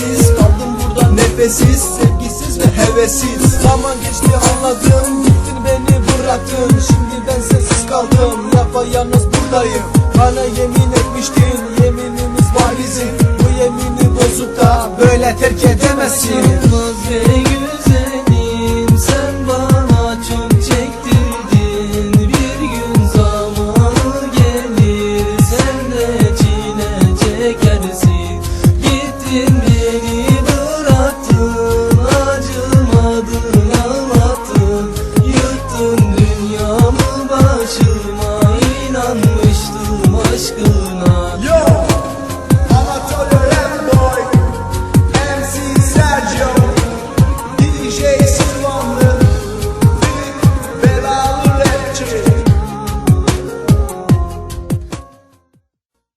çaresiz Kaldım burada nefessiz Sevgisiz ve hevesiz Zaman geçti anladım Gittin beni bıraktın. Şimdi ben sessiz kaldım Yapayalnız buradayım. Bana yemin etmiştin Yeminimiz var bizim. Bu yemini bozup da Böyle terk edemezsin. Olmaz ve güzelim Sen bana çok çektirdin. Bir gün zamanı gelir Sen de çile çekersin. Gittin yeni